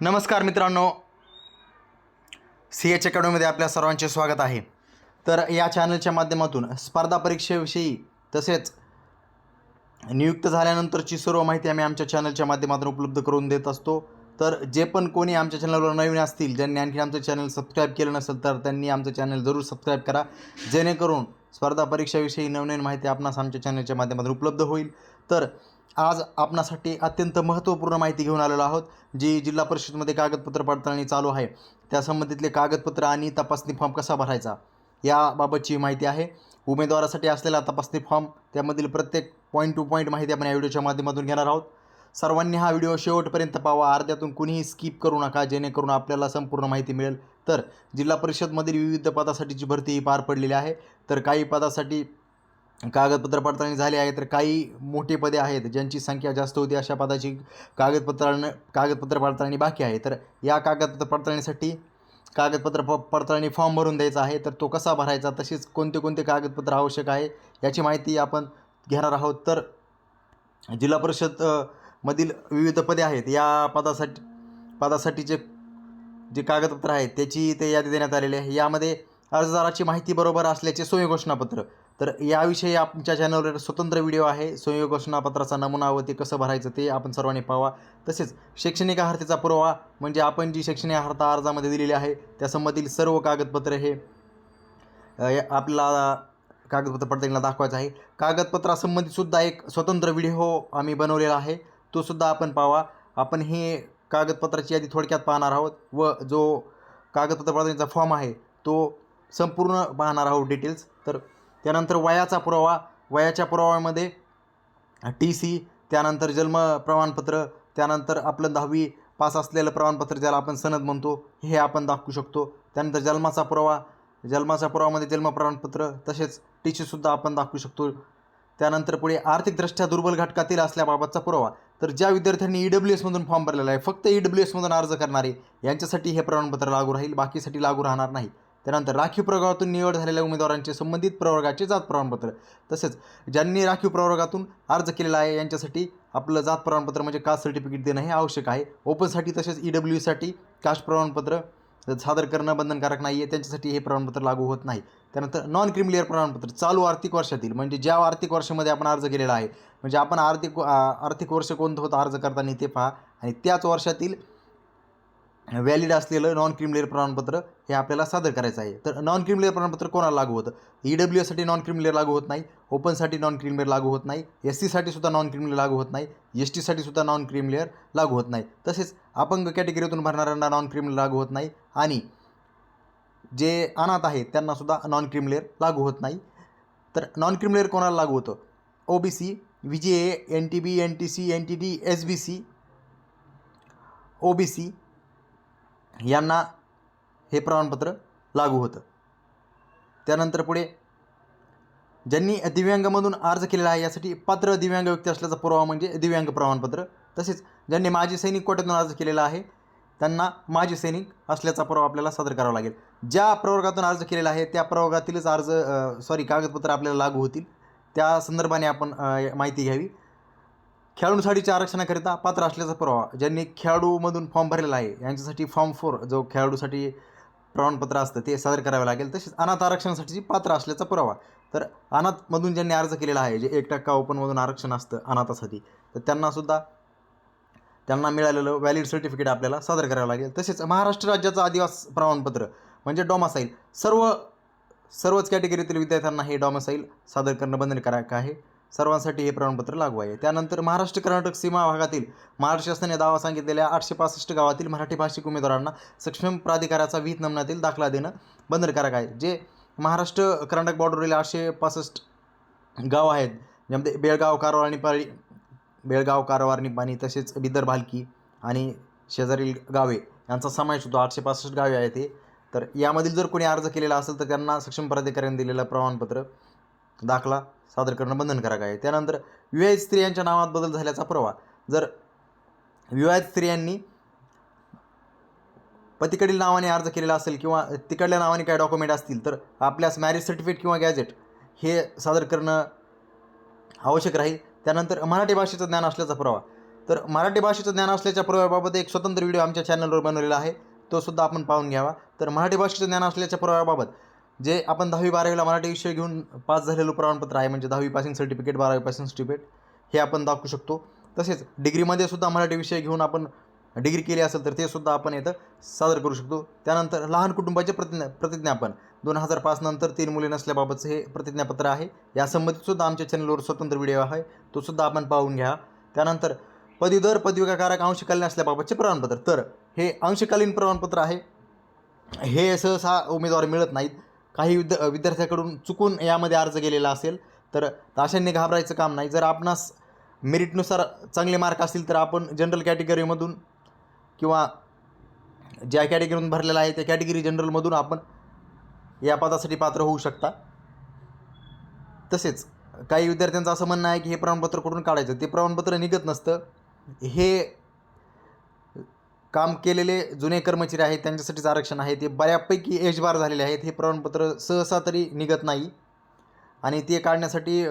नमस्कार मित्रांनो. C H अकॅडमीमध्ये आपल्या सर्वांचे स्वागत आहे. तर या चॅनलच्या माध्यमातून स्पर्धा परीक्षेविषयी तसेच नियुक्त झाल्यानंतरची सर्व माहिती आम्ही आमच्या चॅनलच्या माध्यमातून उपलब्ध करून देत असतो. तर जे पण कोणी आमच्या चॅनलवर नवीन असतील ज्यांनी आणखी आमचं चॅनल सबस्क्राईब केलं नसेल तर त्यांनी आमचं चॅनल जरूर सबस्क्राईब करा. जेणेकरून स्पर्धा परीक्षेविषयी नवनवीन माहिती आपणास आमच्या चॅनलच्या माध्यमातून उपलब्ध होईल. तर आज आपणासाठी अत्यंत महत्त्वपूर्ण माहिती घेऊन आलेलो आहोत जी जिल्हा परिषदमध्ये कागदपत्र पडताळणी चालू आहे. त्या संबंधितले कागदपत्र आणि तपासणी फॉर्म कसा भरायचा याबाबतची माहिती आहे. उमेदवारासाठी असलेला तपासणी फॉर्म त्यामधील प्रत्येक पॉईंट टू पॉईंट माहिती आपण या व्हिडिओच्या माध्यमातून घेणार आहोत. सर्वांनी हा व्हिडिओ शेवटपर्यंत पाहावा अर्ध्यातून कुणीही स्किप करू नका जेणेकरून आपल्याला संपूर्ण माहिती मिळेल. तर जिल्हा परिषदमधील विविध पदासाठीची भरती ही पार पडलेली आहे. तर काही पदासाठी कागदपत्र पडताळणी झाली आहे तर काही मोठी पदे आहेत ज्यांची संख्या जास्त होती अशा पदाची कागदपत्र कागदपत्र पडताळणी बाकी आहे. तर या कागदपत्र पडताळणीसाठी कागदपत्र प पडताळणी फॉर्म भरून द्यायचा आहे. तर तो कसा भरायचा? तसेच कोणते कोणते कागदपत्र आवश्यक आहे? याची माहिती आपण घेणार आहोत. तर जिल्हा परिषद मधील विविध पदे आहेत. या पदासाठी पदासाठीचे जे कागदपत्र आहेत त्याची ते यादी देण्यात आलेली आहे. यामध्ये अर्जदाराची माहिती बरोबर असल्याचे सोयी घोषणापत्र तर याविषयी आमच्या चॅनलवर स्वतंत्र व्हिडिओ आहे. संयोग घोषणापत्राचा नमुना व ते कसं भरायचं ते आपण सर्वांनी पाहावा. तसेच शैक्षणिक अर्हतेचा पुरावा म्हणजे आपण जी शैक्षणिक अर्हता अर्जामध्ये दिलेली आहे त्यासंबंधीतील सर्व कागदपत्रे हे आपला आपल्याला कागदपत्र पडताळणीला दाखवायचं आहे. कागदपत्रासंबंधीसुद्धा एक स्वतंत्र व्हिडिओ आम्ही बनवलेला आहे. तो सुद्धा आपण पाहावा. आपण हे कागदपत्राची यादी थोडक्यात पाहणार आहोत व जो कागदपत्र पडताळणीचा फॉर्म आहे तो संपूर्ण पाहणार आहोत डिटेल्स तर त्यानंतर वयाचा पुरावा वयाच्या पुराव्यामध्ये टी सी त्यानंतर जन्म प्रमाणपत्र त्यानंतर आपलं दहावी पास असलेलं प्रमाणपत्र ज्याला आपण सनद म्हणतो हे आपण दाखवू शकतो. त्यानंतर जन्माचा पुरावा जन्माच्या पुरावामध्ये जन्म प्रमाणपत्र तसेच टी सीसुद्धा आपण दाखवू शकतो. त्यानंतर पुढे आर्थिकदृष्ट्या दुर्बल घटकातील असल्याबाबतचा पुरावा. तर ज्या विद्यार्थ्यांनी ई डब्ल्यू एसमधून फॉर्म भरलेला आहे फक्त ई डब्ल्यू एसमधून अर्ज करणारे यांच्यासाठी हे प्रमाणपत्र लागू राहील बाकीसाठी लागू राहणार नाही. त्यानंतर राखीव प्रवर्गातून निवड झालेल्या उमेदवारांचे संबंधित प्रवर्गाचे जात प्रमाणपत्र. तसेच ज्यांनी राखीव प्रवर्गातून अर्ज केलेला आहे यांच्यासाठी आपलं जात प्रमाणपत्र म्हणजे कास्ट सर्टिफिकेट देणं हे आवश्यक आहे. ओपनसाठी तसेच ई डब्ल्यूसाठी कास्ट प्रमाणपत्र सादर करणं बंधनकारक नाही आहे त्यांच्यासाठी हे प्रमाणपत्र लागू होत नाही. त्यानंतर नॉन क्रिमिलियर प्रमाणपत्र चालू आर्थिक वर्षातील म्हणजे ज्या आर्थिक वर्षामध्ये आपण अर्ज केलेला आहे म्हणजे आपण आर्थिक आर्थिक वर्ष कोणतं होतं अर्ज करताना ते पहा. आणि त्याच वर्षातील व्हॅलिड असलेलं नॉन क्रिमिलियर प्रमाणपत्र हे आपल्याला सादर करायचं आहे. तर नॉन क्रिमिलियर प्रमाणपत्र कोणाला लागू होतं? ई डब्ल्यू एससाठी नॉन क्रिमिलियर लागू होत नाही. ओपनसाठी नॉन क्रिमिलियर लागू होत नाही. एस सीसाठी सुद्धा नॉन क्रिमिलियर लागू होत नाही. एस टीसाठी सुद्धा नॉन क्रिमिलियर लागू होत नाही. तसेच अपंग कॅटेगरीतून भरणाऱ्यांना नॉन क्रिमिलियर लागू होत नाही. आणि जे अनाथ आहेत त्यांनासुद्धा नॉन क्रिमिलियर लागू होत नाही. तर नॉन क्रिमिलियर कोणाला लागू होतं? O B C V G A N T B N T C N T D S B C O B C यांना हे प्रमाणपत्र लागू होतं. त्यानंतर पुढे ज्यांनी दिव्यांगामधून अर्ज केलेला आहे यासाठी पात्र दिव्यांग व्यक्ती असल्याचा पुरावा म्हणजे दिव्यांग प्रमाणपत्र. तसेच ज्यांनी माजी सैनिक कोट्यातून अर्ज केलेला आहे त्यांना माजी सैनिक असल्याचा पुरावा आपल्याला सादर करावा लागेल. ज्या प्रवर्गातून अर्ज केलेला आहे त्या प्रवर्गातीलच अर्ज सॉरी कागदपत्र आपल्याला लागू होतील. त्या संदर्भाने आपण माहिती घ्यावी. खेळाडूसाठीच्या आरक्षणाकरिता पात्र असल्याचा पुरावा ज्यांनी खेळाडूमधून फॉर्म भरलेला आहे यांच्यासाठी फॉर्म फोर जो खेळाडूसाठी प्रमाणपत्र असतं ते सादर करावे लागेल. तसेच अनाथ आरक्षणासाठी पात्र असल्याचा पुरावा. तर अनाथमधून ज्यांनी अर्ज केलेला आहे जे एक टक्का ओपनमधून आरक्षण असतं अनाथासाठी तर त्यांनासुद्धा त्यांना मिळालेलं व्हॅलिड सर्टिफिकेट आपल्याला सादर करावं लागेल. तसेच महाराष्ट्र राज्याचं आदिवास प्रमाणपत्र म्हणजे डॉमासाईल सर्व सर्वच कॅटेगरीतील विद्यार्थ्यांना हे डॉमासाईल सादर करणं बंधनकारक आहे. सर्वांसाठी हे प्रमाणपत्र लागू आहे. त्यानंतर महाराष्ट्र कर्नाटक सीमा भागातील महाराष्ट्र शासनाने दावा सांगितलेल्या आठशे पासष्ट गावातील मराठी भाषिक उमेदवारांना सक्षम प्राधिकाराचा विहित नमुन्यातील दाखला देणं बंधनकारक आहे. जे महाराष्ट्र कर्नाटक बॉर्डरवरील आठशे पासष्ट गाव आहेत ज्यामध्ये बेळगाव कारवार निपाणी बेळगाव कारवार निपाणी तसेच बिदर भालकी आणि शेजारील गावे यांचा समावेश होतो. आठशे पासष्ट गावे आहेत ते तर यामधील जर कोणी अर्ज केलेला असेल तर त्यांना सक्षम प्राधिकाऱ्याने दिलेलं प्रमाणपत्र दाखला सादर करणं बंधनकारक आहे. त्यानंतर विवाहित स्त्रियांच्या नावात बदल झाल्याचा प्रवा जर विवाहित स्त्रियांनी पतीकडील नावाने अर्ज केलेला असेल किंवा तिकडल्या नावाने काही डॉक्युमेंट असतील तर आपल्यास मॅरेज सर्टिफिकेट किंवा गॅजेट हे सादर करणं आवश्यक राहील. त्यानंतर मराठी भाषेचं ज्ञान असल्याचा प्रवा तर मराठी भाषेचं ज्ञान असल्याच्या प्रवाहाबाबत एक स्वतंत्र व्हिडिओ आमच्या चॅनलवर बनवलेला आहे. तो सुद्धा आपण पाहून घ्यावा. तर मराठी भाषेचं ज्ञान असल्याच्या प्रवाहाबाबत जे आपण दहावी बारावीला मराठी विषय घेऊन पास झालेलं प्रमाणपत्र आहे म्हणजे दहावी पासिंग सर्टिफिकेट बारावी पासिंग सर्टिफिकेट हे आपण दाखवू शकतो. तसेच डिग्रीमध्ये सुद्धा मराठी विषय घेऊन आपण डिग्री केली असेल तर ते सुद्धा आपण इथं सादर करू शकतो. त्यानंतर लहान कुटुंबाचे प्रतिज्ञा प्रतिज्ञापन. दोन हजार पाच नंतर तीन मुले नसल्याबाबतचं हे प्रतिज्ञापत्र आहे. यासंबंधित सुद्धा आमच्या चॅनलवर स्वतंत्र व्हिडिओ आहे. तो सुद्धा आपण पाहून घ्या. त्यानंतर पदवीधर पदविकाकारक अंशकालीन असल्याबाबतचे प्रमाणपत्र. तर हे अंशकालीन प्रमाणपत्र आहे. हे सहसा उमेदवार मिळत नाहीत. काही विद्या विद्यार्थ्याकडून चुकून यामध्ये अर्ज केलेला असेल तर अशांनी घाबरायचं काम नाही. जर आपणास मेरिटनुसार चांगले मार्क असतील तर आपण जनरल कॅटेगरीमधून किंवा ज्या कॅटेगरीमधून भरलेला आहे त्या कॅटेगरी जनरलमधून आपण या पदासाठी पात्र होऊ शकता. तसेच काही विद्यार्थ्यांचं असं म्हणणं आहे की हे प्रमाणपत्र कुठून काढायचं? ते प्रमाणपत्र निघत नसतं. हे काम केलेले जुने कर्मचारी आहेत त्यांच्यासाठीच आरक्षण आहे. ते बऱ्यापैकी एजबार झालेले आहेत. हे प्रमाणपत्र सहसा तरी निघत नाही. आणि ते काढण्यासाठी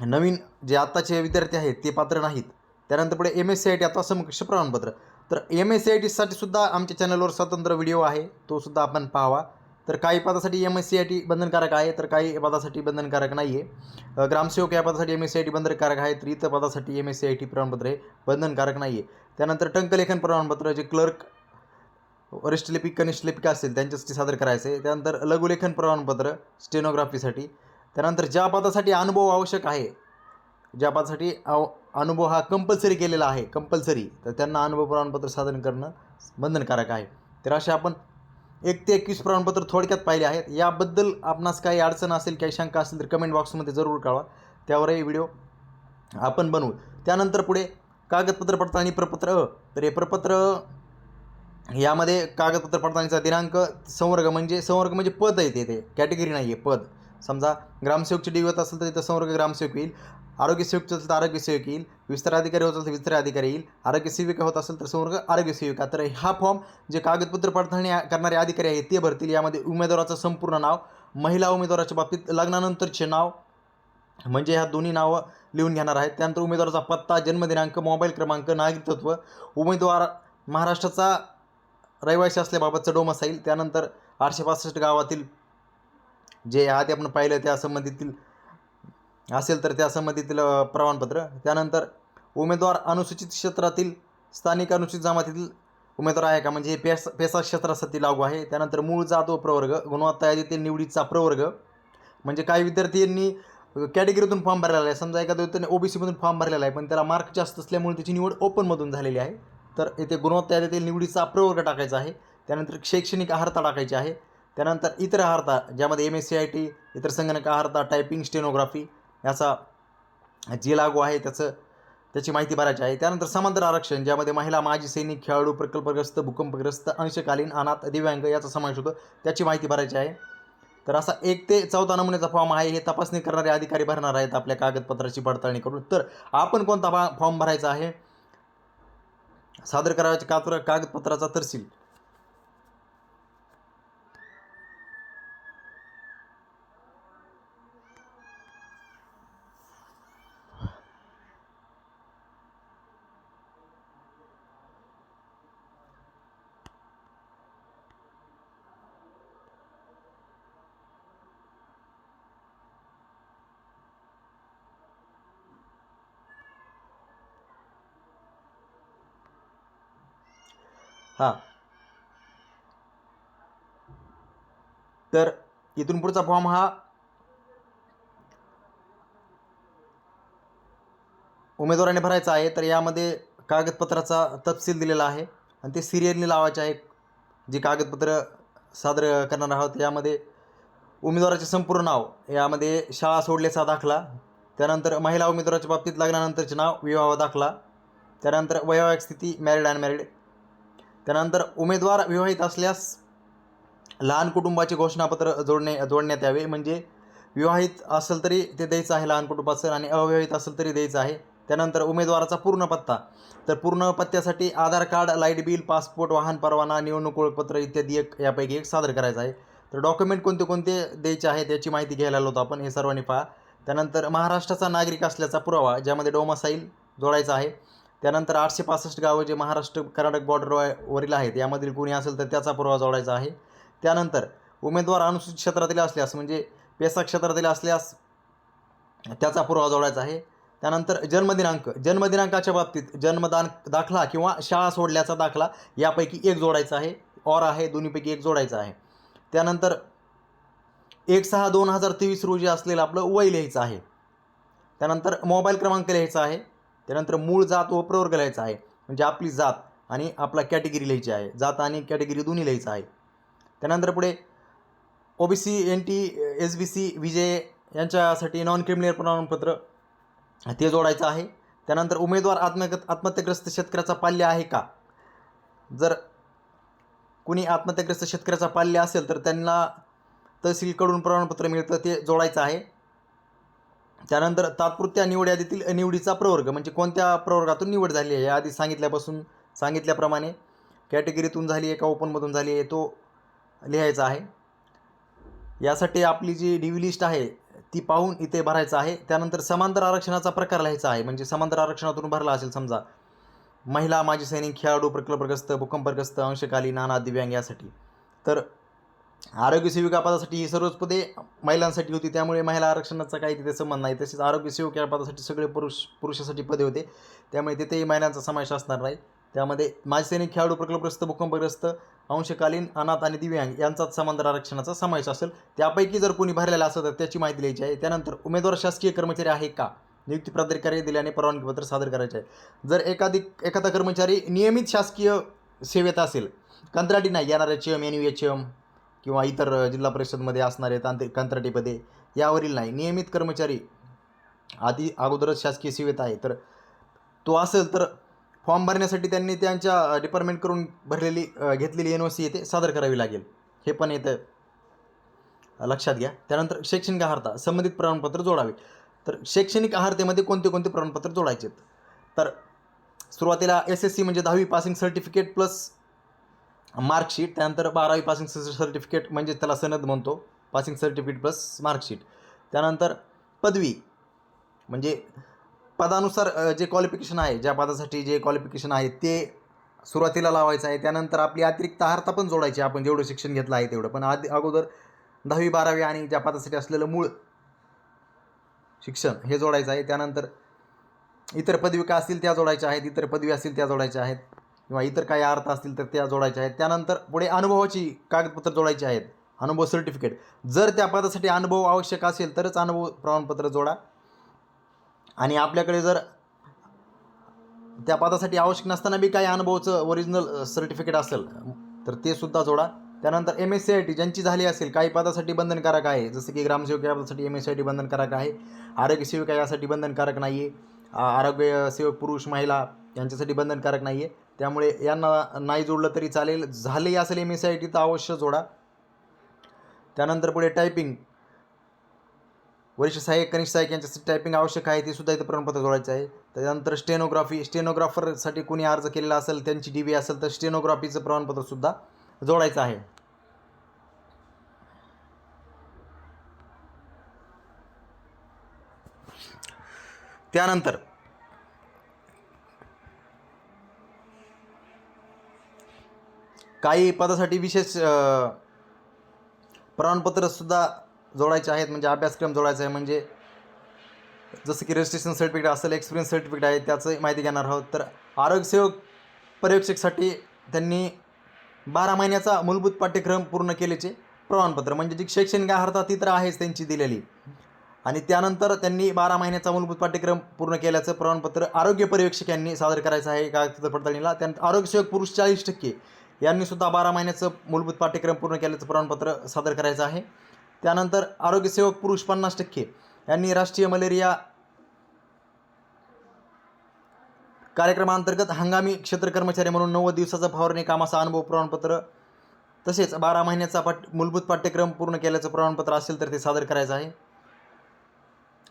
नवीन जे आत्ताचे विद्यार्थी आहेत ते पात्र नाहीत. त्यानंतर पुढे M S C I T आता समकक्ष प्रमाणपत्र. तर एम एस सी आय टीसाठी सुद्धा आमच्या चॅनलवर स्वतंत्र व्हिडिओ आहे. तो सुद्धा आपण पाहावा. तर काही पदासाठी M S C I T बंधनकारक आहे तर काही पदासाठी बंधनकारक नाही आहे ग्रामसेवक या पदासाठी M S C I T बंधनकारक आहे तर इतर पदासाठी M S C I T प्रमाणपत्र हे बंधनकारक नाही आहे त्यानंतर टंकलेखन प्रमाणपत्र जे क्लर्क वरिष्ठ लिपिक कनिष्ठ लिपिका असतील त्यांच्यासाठी सादर करायचं आहे त्यानंतर लघुलेखन प्रमाणपत्र स्टेनोग्राफीसाठी त्यानंतर ज्या पदासाठी अनुभव आवश्यक आहे ज्या पदासाठी अव अनुभव हा कंपल्सरी केलेला आहे कंपल्सरी तर त्यांना अनुभव प्रमाणपत्र सादर करणं बंधनकारक आहे. तर असे आपण एक ते एकवीस प्रमाणपत्र थोडक्यात पाहिले आहेत. याबद्दल आपणास काही अडचण असेल काही शंका असेल तर कमेंट बॉक्समध्ये जरूर कळवा. त्यावरही व्हिडिओ आपण बनवू. त्यानंतर पुढे कागदपत्र पडताळणी प्रपत्र. अ तर हे प्रपत्र यामध्ये कागदपत्र पडताळणीचा दिनांक संवर्ग म्हणजे संवर्ग म्हणजे पद आहे ते कॅटेगरी नाही आहे पद. समजा ग्रामसेवकची होत असेल तर तिथं संवर्ग ग्रामसेवक येईल. आरोग्य सेवक असेल तर आरोग्य सेवक येईल. विस्तार अधिकारी होत असेल तर विस्तार अधिकारी येईल. आरोग्य सेविका होत असेल तर संवर्ग आरोग्य सेविका. तर हा फॉर्म जे कागदपत्र पडताळणी करणारे अधिकारी आहेत ते भरतील. यामध्ये उमेदवाराचं संपूर्ण नाव महिला उमेदवाराच्या बाबतीत लग्नानंतरचे नाव म्हणजे ह्या दोन्ही नावं लिहून घेणार आहेत. त्यानंतर उमेदवाराचा पत्ता जन्मदिनांक मोबाईल क्रमांक नागरिकत्व उमेदवार महाराष्ट्राचा रहिवासी असल्याबाबतचं असेल त्यानंतर आठशे पासष्ट गावातील जे आधी आपण पाहिलं त्या संबंधितील असेल तर त्या संबंधितील प्रमाणपत्र. त्यानंतर उमेदवार अनुसूचित क्षेत्रातील स्थानिक अनुसूचित जमातीतील उमेदवार आहे का? म्हणजे हे पेस पेसा क्षेत्रासाठी लागू आहे. त्यानंतर मूळ जात व प्रवर्ग गुणवत्ता यादीतील निवडीचा प्रवर्ग. म्हणजे काही विद्यार्थ्यांनी कॅटेगरीतून फॉर्म भरलेला आहे. समजा एखाद्या विद्यार्थ्याने ओबीसीमधून फॉर्म भरलेला आहे पण त्याला मार्क जास्त असल्यामुळे त्याची निवड ओपनमधून झालेली आहे. तर येथे गुणवत्ता यादीतील निवडीचा प्रवर्ग टाकायचा आहे. त्यानंतर शैक्षणिक आहारता टाकायची आहे. त्यानंतर इतर आहारता ज्यामध्ये M S C I T इतर संगणक आहारता टायपिंग स्टेनोग्राफी याचा जे लागू आहे त्याचं त्याची माहिती भरायची आहे. त्यानंतर समांतर आरक्षण ज्यामध्ये महिला माजी सैनिक खेळाडू प्रकल्पग्रस्त भूकंपग्रस्त अंशकालीन अनाथ दिव्यांग याचा समावेश होतो. त्याची माहिती भरायची आहे. तर असा एक ते चौदा नमुन्याचा फॉर्म आहे. हे तपासणी करणारे अधिकारी भरणार आहेत आपल्या कागदपत्राची पडताळणी करून. तर आपण कोणता फॉर्म भरायचा आहे? सादर करावयाच्या कात्र कागदपत्राचा तरसील हां. तर इथून पुढचा फॉर्म हा उमेदवाराने भरायचा आहे. तर यामध्ये कागदपत्राचा तपशील दिलेला आहे आणि ते सिरियलने लावायचे आहे. जे कागदपत्र सादर करणार आहोत यामध्ये उमेदवाराचे संपूर्ण नाव यामध्ये शाळा सोडल्याचा दाखला त्यानंतर महिला उमेदवाराच्या बाबतीत लग्नानंतरचे नाव विवाह दाखला त्यानंतर वैवाहिक स्थिती मॅरिड अनमॅरिड त्यानंतर उमेदवार विवाहित असल्यास लहान कुटुंबाचे घोषणापत्र जोडणे जोडण्यात यावे. म्हणजे विवाहित असेल तरी ते द्यायचं आहे लहान कुटुंबाचं आणि अविवाहित असेल तरी द्यायचं आहे. त्यानंतर उमेदवाराचा पूर्ण पत्ता. तर पूर्ण पत्त्यासाठी Aadhaar card light bill passport वाहन परवाना निवडणूक ओळखपत्र इत्यादी एक यापैकी एक सादर करायचं आहे. तर डॉक्युमेंट कोणते कोणते द्यायचे आहेत याची माहिती घ्यायला आलो होतो आपण हे सर्वांनी पहा. त्यानंतर महाराष्ट्राचा नागरिक असल्याचा पुरावा ज्यामध्ये डोमासाईल जोडायचा आहे. त्यानंतर आठशे पासष्ट गावं जे महाराष्ट्र कर्नाटक बॉर्डर वरील आहेत यामधील कोणी असेल तर त्याचा पुरावा जोडायचा आहे. त्यानंतर उमेदवार अनुसूचित क्षेत्रातील असल्यास म्हणजे पेसा क्षेत्रातील असल्यास त्याचा पुरावा जोडायचा आहे. त्यानंतर जन्मदिनांक जन्मदिनांकाच्या बाबतीत जन्मदान दाखला किंवा शाळा सोडल्याचा दाखला यापैकी एक जोडायचा आहे. और आहे दोन्हीपैकी एक जोडायचा आहे. त्यानंतर एक सहा दोन हजार तेवीस रोजी असलेलं आपलं वय लिहायचं आहे. त्यानंतर मोबाईल क्रमांक लिहायचा आहे. त्यानंतर मूळ जात व प्रवर्ग लिहायचा आहे. म्हणजे आपली जात आणि आपला कॅटेगरी लिहायची आहे. जात आणि कॅटेगरी दोन्ही लिहायचं आहे. त्यानंतर पुढे O B C N T S B C विजय यांच्यासाठी नॉन क्रिमिनल प्रमाणपत्र ते जोडायचं आहे. त्यानंतर उमेदवार आत्महत्या आत्महत्याग्रस्त शेतकऱ्याचा पाल्य आहे का? जर कुणी आत्महत्याग्रस्त शेतकऱ्याचा पाल्य असेल तर त्यांना तहसीलकडून प्रमाणपत्र मिळतं ते जोडायचं आहे. त्यानंतर तात्पुरत्या निवड यादीतील निवडीचा प्रवर्ग म्हणजे कोणत्या प्रवर्गातून निवड झाली आहे याआधी सांगितल्यापासून सांगितल्याप्रमाणे कॅटेगरीतून झाली आहे का ओपनमधून झाली आहे तो लिहायचा आहे. यासाठी आपली जी डी व्ही लिस्ट आहे ती पाहून इथे भरायचं आहे. त्यानंतर समांतर आरक्षणाचा प्रकार लिहायचा आहे म्हणजे समांतर आरक्षणातून भरला असेल समजा महिला माजी सैनिक खेळाडू प्रकल्पग्रस्त भूकंपग्रस्त अंशकालीन नाना दिव्यांग यासाठी. तर आरोग्य सेविका पदासाठी ही सर्वच पदे महिलांसाठी होती. त्यामुळे महिला आरक्षणाचा काही तिथे संबंध नाही. तसेच आरोग्यसेविका पदासाठी सगळे पुरुष पुरुषासाठी पदे होते. त्यामुळे तिथेही महिलांचा समावेश असणार नाही. त्यामध्ये माजी सैनिक खेळाडू प्रकल्पग्रस्त भूकंपग्रस्त अंशकालीन अनाथ आणि दिव्यांग यांचाच समांतर आरक्षणाचा समावेश असेल. त्यापैकी जर कोणी भरलेला असेल तर त्याची माहिती द्यायची आहे. त्यानंतर उमेदवार शासकीय कर्मचारी आहे का? नियुक्ती प्राधिकारी दिल्याने परवानगीपत्र सादर करायचे आहे. जर एकाधिक एखादा कर्मचारी नियमित शासकीय सेवेत असेल कंत्राटी नाही येणारे H M N U H M किंवा इतर जिल्हा परिषदमध्ये असणारे तांत्रिक कंत्राटीपदे यावरील नाही. नियमित कर्मचारी आधी अगोदरच शासकीय सेवेत आहे. तर तो असेल तर फॉर्म भरण्यासाठी त्यांनी त्यांच्या डिपार्टमेंटकडून भरलेली घेतलेली एन ओ सी येथे सादर करावी लागेल. हे पण येतं लक्षात घ्या. त्यानंतर शैक्षणिक आहारता संबंधित प्रमाणपत्र जोडावे. तर शैक्षणिक आहारतेमध्ये कोणते कोणते प्रमाणपत्र जोडायचे तर सुरुवातीला एस एस सी म्हणजे दहावी पासिंग सर्टिफिकेट प्लस मार्कशीट त्यानंतर बारावी पासिंग सर्टिफिकेट म्हणजे त्याला सनद म्हणतो पासिंग सर्टिफिकेट प्लस मार्कशीट. त्यानंतर पदवी म्हणजे पदानुसार जे क्वालिफिकेशन आहे ज्या पदासाठी जे क्वालिफिकेशन आहे ते सुरुवातीला लावायचं आहे. त्यानंतर आपली अतिरिक्त आहारता पण जोडायची आपण जेवढं शिक्षण घेतलं आहे तेवढं. पण आधी अगोदर दहावी बारावी आणि ज्या पदासाठी असलेलं मूळ शिक्षण हे जोडायचं आहे. त्यानंतर इतर पदविका असतील त्या जोडायच्या आहेत. इतर पदवी असतील त्या जोडायच्या आहेत. किंवा इतर काही अर्थ असतील तर त्या जोडायच्या आहेत. त्यानंतर पुढे अनुभवाची कागदपत्र जोडायची आहेत. अनुभव सर्टिफिकेट जर त्या पदासाठी अनुभव आवश्यक असेल तरच अनुभव प्रमाणपत्र जोडा. आणि आपल्याकडे जर त्या पदासाठी आवश्यक नसताना बी काही अनुभवचं ओरिजिनल सर्टिफिकेट असेल तर ते सुद्धा जोडा. त्यानंतर M S C I T ज्यांची झाली असेल काही पदासाठी बंधनकारक आहे. जसं की ग्रामसेवक यासाठी M S C I T बंधनकारक आहे. आरोग्य सेविका यासाठी बंधनकारक नाही आहे आरोग्य सेवक पुरुष महिला यांच्यासाठी बंधनकारक नाही आहे त्यामुळे यांना नाही जोडलं तरी चालेल. झाले असेल एम एस आय टी तर अवश्य जोडा. त्यानंतर पुढे टायपिंग वरिष्ठ सहाय्यक कनिष्ठ सहाय्यक यांच्यासाठी टायपिंग आवश्यक आहे ते सुद्धा इथं प्रमाणपत्र जोडायचं आहे. त्यानंतर स्टेनोग्राफी स्टेनोग्राफरसाठी कोणी अर्ज केलेला असेल त्यांची डी बी असेल तर स्टेनोग्राफीचं प्रमाणपत्रसुद्धा जोडायचं आहे. त्यानंतर काही पदासाठी विशेष प्रमाणपत्रसुद्धा जोडायचे आहेत. म्हणजे अभ्यासक्रम जोडायचा आहे. म्हणजे जसं की रजिस्ट्रेशन सर्टिफिकेट असेल एक्सपिरियन्स सर्टिफिकेट आहे त्याचं माहिती घेणार आहोत. तर आरोग्यसेवक पर्यवेक्षकसाठी त्यांनी बारा महिन्याचा मूलभूत पाठ्यक्रम पूर्ण केल्याचे प्रमाणपत्र. म्हणजे जी शैक्षणिक अर्हता ती तर आहेच त्यांची दिलेली. आणि त्यानंतर त्यांनी बारा महिन्याचा मूलभूत पाठ्यक्रम पूर्ण केल्याचं प्रमाणपत्र आरोग्य पर्यवेक्षक यांनी सादर करायचं आहे. कागदपत्र पडताळणीला. त्यानंतर आरोग्यसेवक पुरुष चाळीस टक्के. यांनी सुद्धा बारा महिन्याचं मूलभूत पाठ्यक्रम पूर्ण केल्याचं प्रमाणपत्र सादर करायचं आहे. त्यानंतर आरोग्यसेवक पुरुष पन्नास टक्के यांनी राष्ट्रीय मलेरिया कार्यक्रमांतर्गत हंगामी क्षेत्र कर्मचारी म्हणून नव्वद दिवसाचा फवारणी कामाचा अनुभव प्रमाणपत्र तसेच बारा महिन्याचा पाठ मूलभूत पाठ्यक्रम पूर्ण केल्याचं प्रमाणपत्र असेल तर ते सादर करायचं आहे.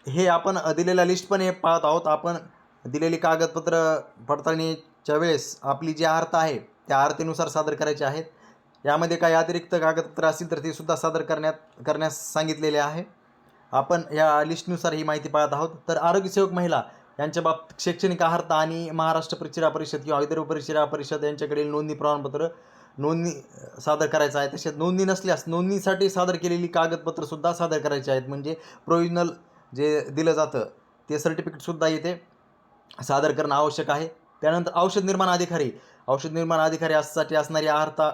हे आपण दिलेल्या लिस्ट पण हे पाहत आहोत. आपण दिलेली कागदपत्र पडताळणीच्या वेळेस आपली जी अर्थ आहे त्या आरतीनुसार सादर करायचे आहेत. यामध्ये काही अतिरिक्त कागदपत्र असतील तर ते सुद्धा सादर करण्यात करण्यास सांगितलेले आहे. आपण या लिस्टनुसार ही माहिती पाहत आहोत. तर आरोग्यसेवक महिला यांच्या बाबतीत शैक्षणिक आहारता आणि महाराष्ट्र परिचिरा परिषद किंवा विदर्भ परिचिरा परिषद यांच्याकडील नोंदणी प्रमाणपत्र नोंदणी सादर करायचं आहे. तसेच नोंदणी नसल्यास नोंदणीसाठी सादर केलेली कागदपत्रसुद्धा सादर करायची आहेत. म्हणजे प्रोविजनल जे दिलं जातं ते सर्टिफिकेटसुद्धा इथे सादर करणं आवश्यक आहे. त्यानंतर औषध निर्माण अधिकारी औषध निर्माण अधिकारी अससाठी असणारी आहारता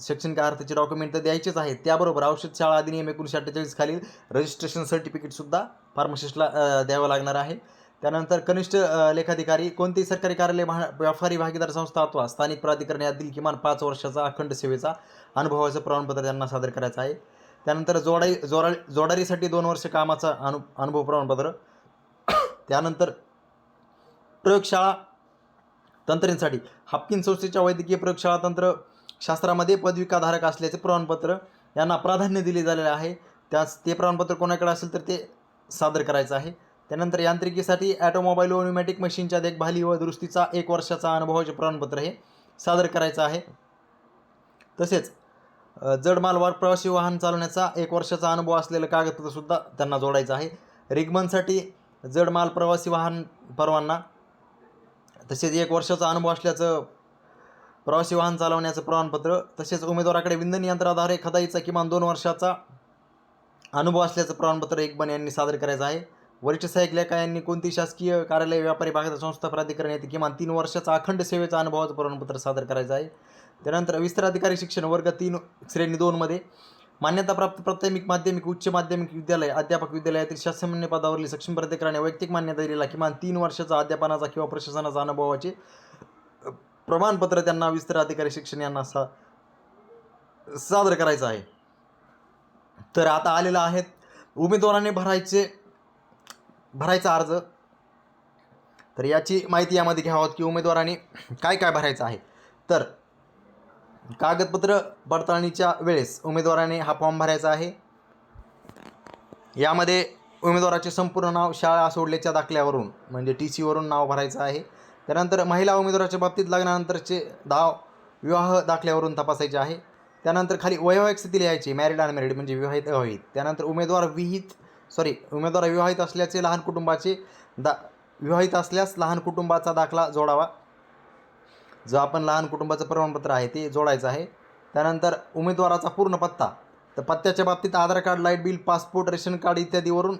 शैक्षणिक आहारताचे डॉक्युमेंट तर द्यायचेच आहेत. त्याबरोबर औषध शाळा अधिनियम एकोणीसशे अठ्ठेचाळीस खालील रजिस्ट्रेशन सर्टिफिकेटसुद्धा फार्मासिस्टला द्यावं लागणार आहे. त्यानंतर कनिष्ठ लेखाधिकारी कोणतेही सरकारी कार्यालय भा व्यापारी भागीदार संस्था अथवा स्थानिक प्राधिकरण यातील किमान पाच वर्षाचा अखंड सेवेचा अनुभवाचं प्रमाणपत्र त्यांना सादर करायचं आहे. त्यानंतर जोडाई जोरा जोडारीसाठी दोन वर्ष कामाचा अनु अनुभव प्रमाणपत्र. त्यानंतर प्रयोगशाळा तंत्रेंसाठी हापकिन संस्थेच्या वैद्यकीय प्रयोगशाळा तंत्र शास्त्रामध्ये पदविकाधारक असल्याचे प्रमाणपत्र यांना प्राधान्य दिले झालेले आहे. त्यास ते प्रमाणपत्र कोणाकडे असेल तर ते सादर करायचं आहे. त्यानंतर यांत्रिकीसाठी ॲटोमोबाईल व न्युमॅटिक मशीनच्या देखभाली व दुरुस्तीचा एक वर्षाचा अनुभवाचे प्रमाणपत्र हे सादर करायचं आहे. तसेच जडमालवार जड मालवार प्रवासी वाहन चालवण्याचा एक वर्षाचा अनुभव असलेलं कागदपत्रसुद्धा त्यांना जोडायचं आहे. रिगमनसाठी जड माल प्रवासी वाहन परवाना तसेच एक वर्षाचा अनुभव असल्याचं प्रवासी वाहन चालवण्याचं प्रमाणपत्र तसेच उमेदवाराकडे विंधन यंत्राद्वारे खदाईचा किमान दोन वर्षाचा अनुभव असल्याचं प्रमाणपत्र एकबन यांनी सादर करायचं आहे. वरिष्ठ सहाय्यक लेखा यांनी कोणती शासकीय कार्यालय व्यापारी भागात संस्था प्राधिकरण येथे किमान तीन वर्षाचा अखंड सेवेचा अनुभवाचं प्रमाणपत्र सादर करायचं आहे. त्यानंतर विस्तार अधिकारी शिक्षण वर्ग तीन श्रेणी दोनमध्ये मान्यताप्राप्त प्राथमिक माध्यमिक उच्च माध्यमिक विद्यालय अध्यापक विद्यालयातील शासनमान्य पदावरील सक्षम प्राधिकरणाने वैयक्तिक मान्यता दिलेला किमान तीन वर्षाचा अध्यापनाचा किंवा प्रशासनाचा अनुभवाचे प्रमाणपत्र त्यांना विस्तार अधिकारी शिक्षण यांना सा सादर करायचं आहे. तर आता आलेलं आहेत. उमेदवाराने भरायचे भरायचा अर्ज. तर याची माहिती यामध्ये घ्यावं की उमेदवाराने काय काय भरायचं आहे. तर कागदपत्र पडताळणीच्या वेळेस उमेदवाराने हा फॉर्म भरायचा आहे. यामध्ये उमेदवाराचे संपूर्ण नाव शाळा सोडल्याच्या दाखल्यावरून म्हणजे टी सीवरून नाव भरायचं आहे. त्यानंतर महिला उमेदवाराच्या बाबतीत लग्नानंतरचे दाव विवाह दाखल्यावरून तपासायचे आहे. त्यानंतर खाली वैवाहिक स्थिती लिहायची मॅरिड अनमॅरिड म्हणजे विवाहित अविवाहित. त्यानंतर उमेदवार विहित सॉरी उमेदवार विवाहित असल्याचे लहान कुटुंबाचे दा विवाहित असल्यास लहान कुटुंबाचा दाखला जोडावा. जो आपण लहान कुटुंबाचं प्रमाणपत्र आहे ते जोडायचं आहे. त्यानंतर उमेदवाराचा पूर्ण पत्ता. तर पत्त्याच्या बाबतीत Aadhaar card light bill passport ration card इत्यादीवरून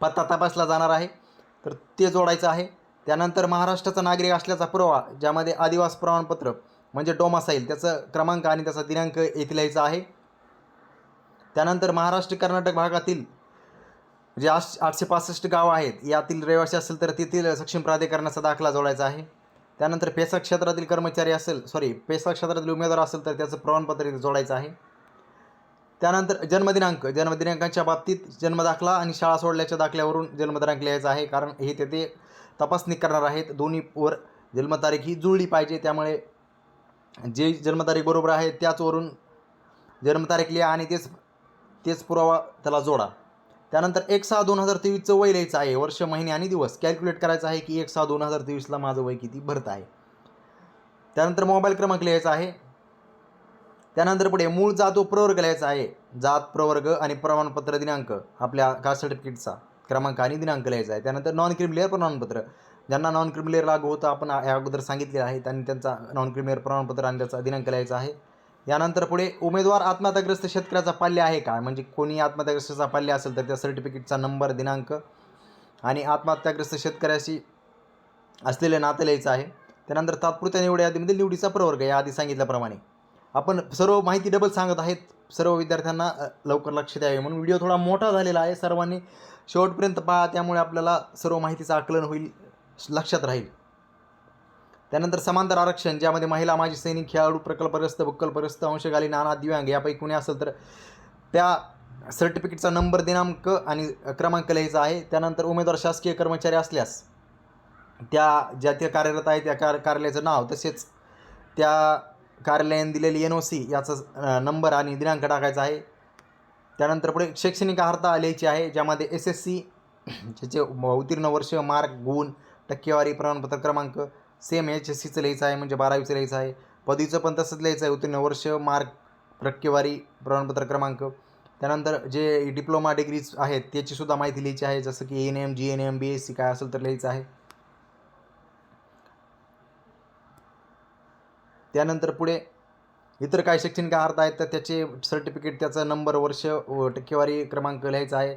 पत्ता तपासला जाणार आहे. तर ते जोडायचं आहे. त्यानंतर महाराष्ट्राचा नागरिक असल्याचा पुरावा ज्यामध्ये आदिवास प्रमाणपत्र म्हणजे डोमासाईल त्याचं क्रमांक आणि त्याचा दिनांक येथे लिहायचा आहे. त्यानंतर महाराष्ट्र कर्नाटक भागातील जे आठ आठशे पासष्ट गावं आहेत यातील रहिवासी असेल तर तेथील सक्षम प्राधिकरणाचा दाखला जोडायचा आहे. त्यानंतर पेसा क्षेत्रातील कर्मचारी असेल सॉरी पेसा क्षेत्रातील उमेदवार असेल तर त्याचं प्रमाणपत्र इथे जोडायचं आहे. त्यानंतर जन्मदिनांक जन्मदिनांकांच्या बाबतीत जन्मदाखला आणि शाळा सोडल्याच्या दाखल्यावरून जन्मदिनांक लिहायचा आहे कारण हे तेथे तपासणी करणार आहेत. दोन्हीवर जन्मतारीख ही जुळली पाहिजे त्यामुळे जे जन्मतारीख बरोबर आहे त्याचवरून जन्मतारीख लिहा आणि तेच तेच पुरावा त्याला जोडा. त्यानंतर एक सहा दोन हजार तेवीसचं वय लिहायचं आहे. वर्ष महिने आणि दिवस. कॅल्क्युलेट करायचं आहे की एक सहा दोन हजार तेवीसला माझं वय किती भरत आहे. त्यानंतर मोबाईल क्रमांक लिहायचा आहे. त्यानंतर पुढे मूळ जात व प्रवर्ग लिहायचा आहे. जात प्रवर्ग आणि प्रमाणपत्र दिनांक आपल्या कास्ट सर्टिफिकेटचा क्रमांक आणि दिनांक लिहायचा आहे. त्यानंतर नॉन क्रिमिलेअर प्रमाणपत्र. ज्यांना नॉन क्रिमिलेअर लागू होतं आपण या अगोदर सांगितले आहे त्यांनी त्यांचा नॉन क्रिमिलेअर प्रमाणपत्र आणि त्याचा दिनांक लिहायचा आहे. यानंतर पुढे उमेदवार आत्महत्याग्रस्त शेतकऱ्याचा पाल्य आहे का? म्हणजे कोणी आत्महत्याग्रस्ताचा पाल्य असेल तर त्या सर्टिफिकेटचा नंबर दिनांक आणि आत्महत्याग्रस्त शेतकऱ्याशी असलेले नातं लिहायचं आहे. त्यानंतर तात्पुरत्या निवड यादीमध्ये निवडीचा प्रवर्ग या आधी सांगितल्याप्रमाणे. आपण सर्व माहिती डबल सांगत आहेत. सर्व विद्यार्थ्यांना लवकर लक्ष द्यावे म्हणून. व्हिडिओ थोडा मोठा झालेला आहे. सर्वांनी शेवटपर्यंत पहा. त्यामुळे आपल्याला सर्व माहितीचं आकलन होईल. लक्षात राहील. त्यानंतर समांतर आरक्षण ज्यामध्ये महिला माजी सैनिक खेळाडू प्रकल्पग्रस्त भूकल्पग्रस्त अंशकाली नाना दिव्यांग यापैकी कुणी असेल तर त्या सर्टिफिकेटचा नंबर दिनांक आणि क्रमांक लिहायचा आहे. त्यानंतर उमेदवार शासकीय कर्मचारी असल्यास त्या ज्या त्या कार्यरत आहे त्या कार कार्यालयाचं नाव तसेच त्या कार्यालयाने दिलेली एन ओ सी याचा नंबर आणि दिनांक टाकायचा आहे. त्यानंतर पुढे शैक्षणिक अर्हता लिहायची आहे ज्यामध्ये एस एस सी ज्याचे उत्तीर्ण वर्ष मार्क गुण टक्केवारी प्रमाणपत्र क्रमांक सेम एच एस सीचं लिहायचं आहे म्हणजे बारावीचं लिहायचं आहे. पदवीचं पण तसंच लिहायचं आहे उत्तीर्ण वर्ष मार्क टक्केवारी प्रमाणपत्र क्रमांक. त्यानंतर जे डिप्लोमा डिग्रीज आहेत त्याचीसुद्धा माहिती लिहायची आहे जसं की N M G N M B S C काय असेल तर लिहायचं आहे. त्यानंतर पुढे इतर काय शैक्षणिक अर्थ आहेत तर त्याचे सर्टिफिकेट त्याचा नंबर वर्ष व टक्केवारी क्रमांक लिहायचा आहे.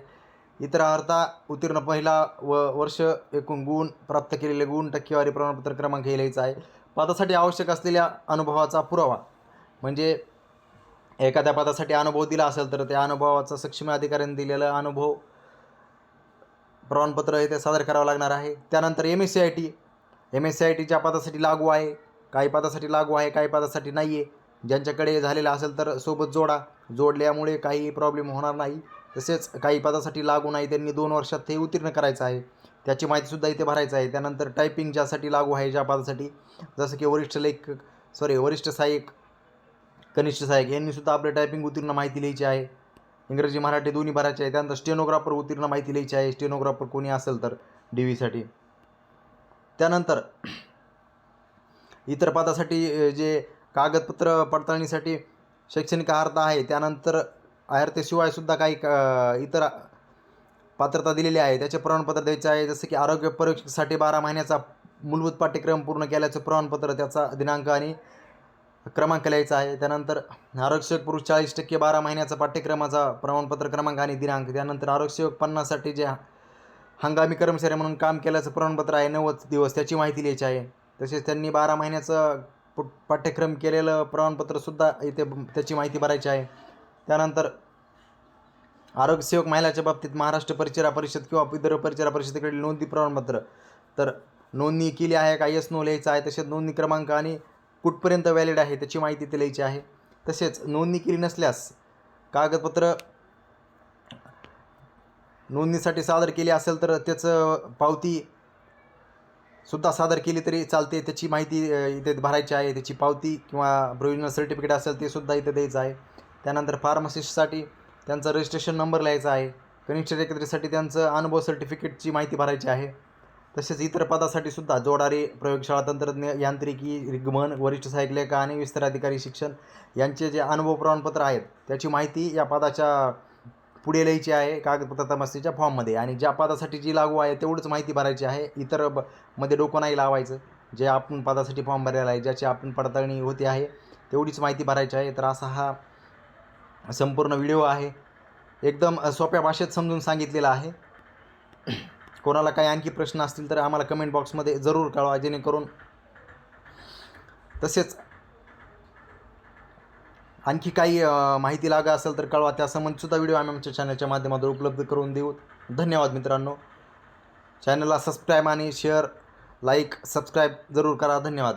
इतर अर्था उत्तीर्ण पहिला व वर्ष एकूण गुण प्राप्त केलेले गुण टक्केवारी प्रमाणपत्र क्रमांक हे लिहायचा आहे. पदासाठी आवश्यक असलेल्या अनुभवाचा पुरावा. म्हणजे एखाद्या पदासाठी अनुभव दिला असेल तर त्या अनुभवाचा सक्षम अधिकाऱ्यांनी दिलेला अनुभव प्रमाणपत्र हे ते सादर करावं लागणार आहे. त्यानंतर M S C I T M S C I टीच्या पदासाठी लागू आहे. काही पदासाठी लागू आहे काही पदासाठी नाही आहे ज्यांच्याकडे झालेलं असेल तर सोबत जोडा. जोडल्यामुळे काही प्रॉब्लेम होणार नाही. तसेच काही पदासाठी लागू नाही त्यांनी दोन वर्षात ते उत्तीर्ण करायचं आहे. त्याची माहितीसुद्धा इथे भरायचं आहे. त्यानंतर टायपिंग ज्यासाठी लागू आहे ज्या पदासाठी जसं की वरिष्ठ लेखक सॉरी वरिष्ठ सहाय्यक कनिष्ठ सहाय्यक यांनीसुद्धा आपले टायपिंग उत्तीर्ण माहिती लिहायची आहे. इंग्रजी मराठी दोन्ही भरायचे आहे. त्यानंतर स्टेनोग्राफर उत्तीर्ण माहिती लिहायची आहे. स्टेनोग्राफर कोणी असेल तर डी व्हीसाठी त्यानंतर इतर पदासाठी जे कागदपत्र पडताळणीसाठी शैक्षणिक अर्थ आहे त्यानंतर अर्हतेशिवाय सुद्धा काही इतर पात्रता दिलेली आहे. त्याचे प्रमाणपत्र द्यायचे आहे. जसं की आरोग्य परीक्षेसाठी बारा महिन्याचा मूलभूत पाठ्यक्रम पूर्ण केल्याचं प्रमाणपत्र त्याचा दिनांक आणि क्रमांक लिहायचा आहे. त्यानंतर आरक्षक पुरुष चाळीस टक्के बारा महिन्याचा पाठ्यक्रमाचा प्रमाणपत्र क्रमांक आणि दिनांक. त्यानंतर आरक्षक पन्नाससाठी जे हंगामी कर्मचारी म्हणून काम केल्याचं प्रमाणपत्र आहे नव्वद दिवस त्याची माहिती लिहायची आहे. तसेच त्यांनी बारा महिन्याचं पु- पाठ्यक्रम केलेलं प्रमाणपत्रसुद्धा इथे त्याची माहिती भरायची आहे. त्यानंतर आरोग्यसेवक महिलाच्या बाबतीत महाराष्ट्र परिचरा परिषद किंवा विदर्भ परिचरा परिषदेकडील नोंदणी प्रमाणपत्र. तर नोंदणी केली आहे का? यस नो लिहायचं आहे. तसेच नोंदणी क्रमांक आणि कुठपर्यंत व्हॅलिड आहे त्याची माहिती ते लिहायची आहे. तसेच नोंदणी केली नसल्यास कागदपत्र नोंदणीसाठी सादर केली असेल तर त्याचं पावती सुद्धा सादर केली तरी चालते. त्याची माहिती इथे भरायची आहे. त्याची पावती किंवा प्रोविजनल सर्टिफिकेट असेल ते सुद्धा इथे द्यायचं आहे. त्यानंतर फार्मसिस्टसाठी त्यांचा रजिस्ट्रेशन नंबर लिहायचा आहे. कनिष्ठ एकत्रेसाठी त्यांचं अनुभव सर्टिफिकेटची माहिती भरायची आहे. तसेच इतर पदासाठी सुद्धा जोडारी प्रयोगशाळा तंत्रज्ञ यांत्रिकी रिगमन वरिष्ठ सहाय्यक लेखा आणि विस्तार अधिकारी शिक्षण यांचे जे अनुभव प्रमाणपत्र आहेत त्याची माहिती या पदाच्या पुढे लिहायची आहे कागदपत्र तपासणीच्या फॉर्ममध्ये आणि ज्या पदासाठी जी लागू आहे तेवढंच माहिती भरायची आहे. इतर ब मध्ये डोकं नाही लावायचं. जे आपण पदासाठी फॉर्म भरायला आहे ज्याची आपण पडताळणी होते आहे तेवढीच माहिती भरायची आहे. तर असा हा संपूर्ण व्हिडिओ आहे. एकदम सोप्या भाषेत समजून सांगितलेला आहे. कोणाला काही आणखी प्रश्न असतील तर आम्हाला कमेंट बॉक्समध्ये जरूर कळवा जेणेकरून तसेच आणखी काही माहिती लागा असेल तर कळवा. त्यासंबंधीसुद्धा व्हिडिओ आम्ही आमच्या चॅनलच्या माध्यमातून उपलब्ध करून देऊ. धन्यवाद मित्रांनो. चॅनलला सबस्क्राईब आणि शेअर लाईक सबस्क्राईब जरूर करा. धन्यवाद.